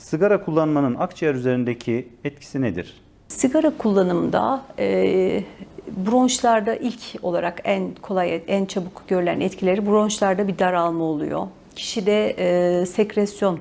sigara kullanmanın akciğer üzerindeki etkisi nedir? Sigara kullanımında e, bronşlarda ilk olarak en kolay, en çabuk görülen etkileri bronşlarda bir daralma oluyor. Kişide e, sekresyon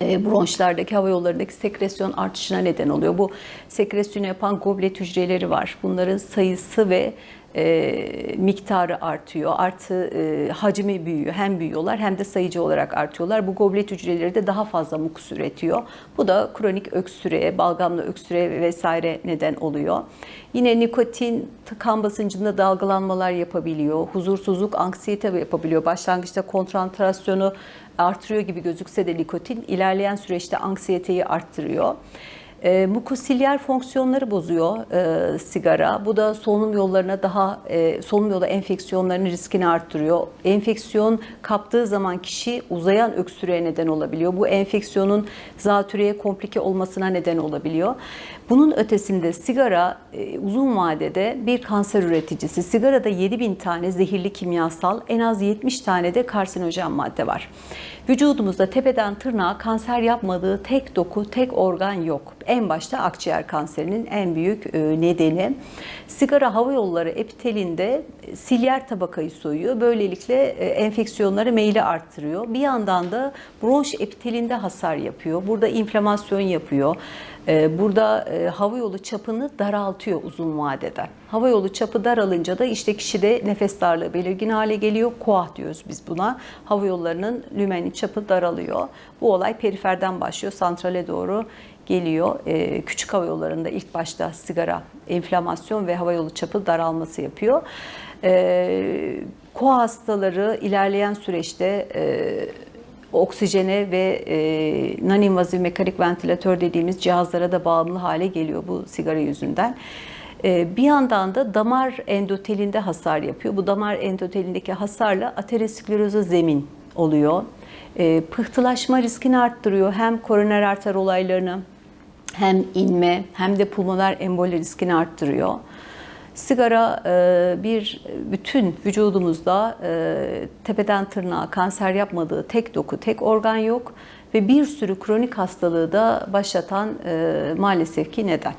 e, bronşlardaki hava yollarındaki sekresyon artışına neden oluyor. Bu sekresyonu yapan goblet hücreleri var. Bunların sayısı ve e, miktarı artıyor. Artı e, hacmi büyüyor. Hem büyüyorlar hem de sayıcı olarak artıyorlar. Bu goblet hücreleri de daha fazla mukus üretiyor. Bu da kronik öksürüğe, balgamlı öksürüğe vesaire neden oluyor. Yine nikotin kan basıncında dalgalanmalar yapabiliyor. Huzursuzluk, anksiyete yapabiliyor. Başlangıçta konsantrasyonu artırıyor gibi gözükse de nikotin ilerleyen süreçte anksiyeteyi arttırıyor. E, mukosilyer fonksiyonları bozuyor e, sigara. Bu da solunum yollarına daha e, solunum yolu enfeksiyonlarının riskini arttırıyor. Enfeksiyon kaptığı zaman kişi uzayan öksürüğe neden olabiliyor. Bu enfeksiyonun zatürreye komplike olmasına neden olabiliyor. Bunun ötesinde sigara e, uzun vadede bir kanser üreticisi. Sigarada 7000 tane zehirli kimyasal, en az 70 tane de karsinojen madde var. Vücudumuzda tepeden tırnağa kanser yapmadığı tek doku, tek organ yok. En başta akciğer kanserinin en büyük e, nedeni. Sigara hava yolları epitelinde e, silyer tabakayı soyuyor. Böylelikle e, enfeksiyonları meyli arttırıyor. Bir yandan da bronş epitelinde hasar yapıyor. Burada inflamasyon yapıyor. E, Burada e, hava yolu çapını daraltıyor uzun vadede. Hava yolu çapı daralınca da işte kişide nefes darlığı belirgin hale geliyor. Koah diyoruz biz buna. Hava yollarının lümenin çapı daralıyor. Bu olay periferden başlıyor, santrale doğru geliyor. E, Küçük hava yollarında ilk başta sigara, enflamasyon ve hava yolu çapı daralması yapıyor. E, hastaları ilerleyen süreçte e, oksijene ve e, non-invaziv mekanik ventilatör dediğimiz cihazlara da bağımlı hale geliyor bu sigara yüzünden. E, bir yandan da damar endotelinde hasar yapıyor. Bu damar endotelindeki hasarla ateroskleroza zemin oluyor. E, pıhtılaşma riskini arttırıyor. Hem koroner arter olaylarını hem inme hem de pulmoner emboli riskini arttırıyor. Sigara e, bir bütün vücudumuzda e, tepeden tırnağa kanser yapmadığı tek doku, tek organ yok ve bir sürü kronik hastalığı da başlatan e, maalesef ki neden.